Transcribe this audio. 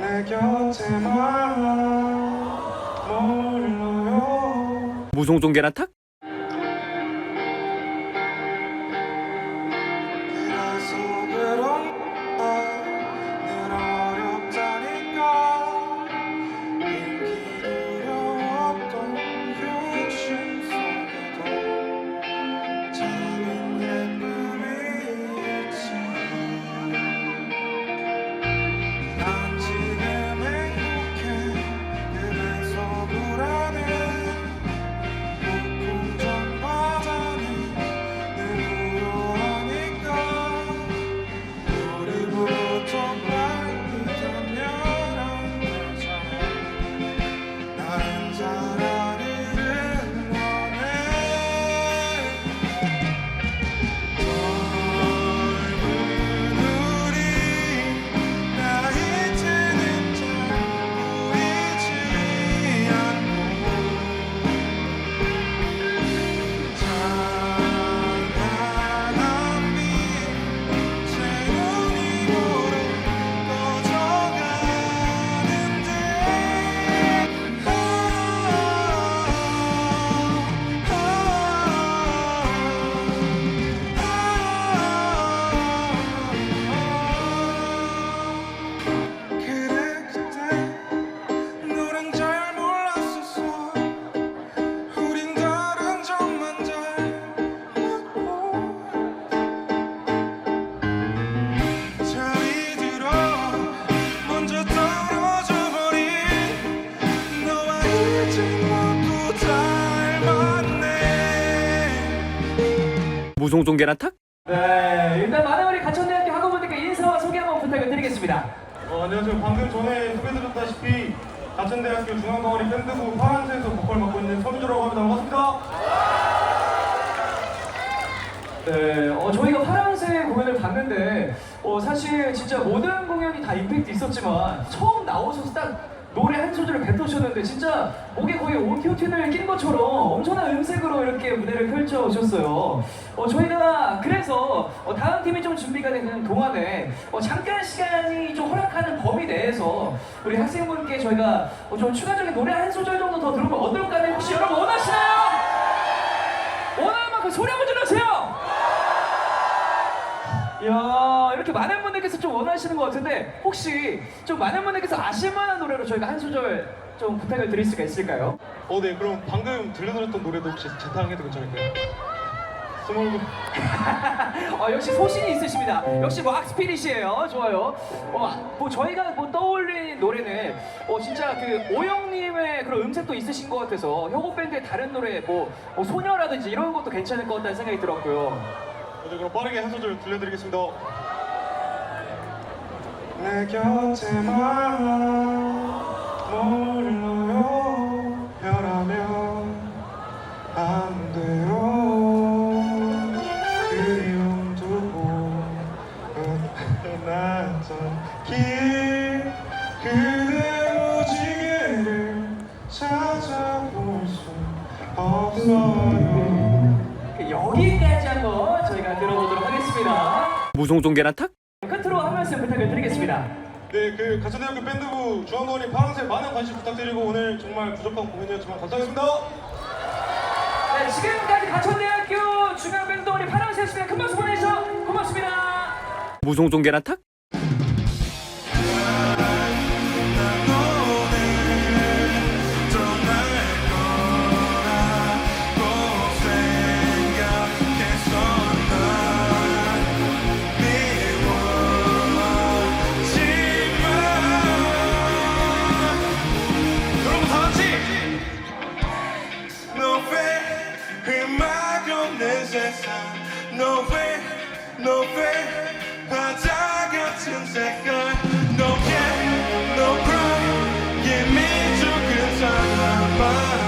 몰라요 무송종계란 탁? 무송종계란 탁? 네, 일단 많은 우리 가천대학교 학우분들께 인사와 소개 한번 부탁을 드리겠습니다. 어, 안녕하세요. 방금 전에 소개드렸다시피 가천대학교 중앙동아리 밴드부 파란색에서 보컬 맡고 있는 서민주라고 합니다. 반갑습니다. 네, 어, 저희가 파란색 공연을 봤는데 어, 사실 진짜 모든 공연이 다 임팩트 있었지만 처음 나오셔서 딱 노래 한 소절을 뱉으셨는데 진짜 목에 거의 오티오틴을 낀 것처럼 엄청난 음색으로 이렇게 무대를 펼쳐 오셨어요. 어, 저희가 그래서 어, 다음 팀이 좀 준비가 되는 동안에 어, 잠깐 시간이 좀 허락하는 범위 내에서 우리 학생분께 저희가 어, 좀 추가적인 노래 한 소절 정도 더 들으면 어떨까요? 혹시 여러분 원하시나요? 이렇게 많은 분들께서 좀 원하시는 것 같은데 혹시 좀 많은 분들께서 아실만한 노래로 저희가 한 소절 좀 부탁을 드릴 수가 있을까요? 어, 네. 그럼 방금 들려드렸던 노래도 혹시 재탕해도 괜찮을까요? 스몰 어, 역시 소신이 있으십니다. 역시 뭐 악스피릿이에요. 좋아요. 어, 뭐 저희가 뭐 떠올린 노래는 어, 진짜 그 오영님의 그런 음색도 있으신 것 같아서 혁오 밴드의 다른 노래 뭐, 뭐 소녀라든지 이런 것도 괜찮을 것 같다는 생각이 들었고요. 네, 그럼 빠르게 한 소절 들려드리겠습니다. 내 곁에만 몰라요 혈하면 안 돼요 그리움 두고 낯선 길 그대로 지게를 찾아볼 수 없어요 여기까지 한번 저희가 들어보도록 하겠습니다. 무송종계란 탁? 말씀 부탁을 드리겠습니다. 네, 그 가천대학교 밴드부 중앙동아리 파란색 많은 관심 부탁드리고 오늘 정말 부족한 공연이었지만 감사했습니다. 네, 지금까지 가천대학교 중앙 밴드원이 파란색이었습니다. 큰 박수 보내주셔서 고맙습니다. 무송종계란 탁? 세상 너왜 너왜 바다 같은 색깔 너의 너의 미죽은 사람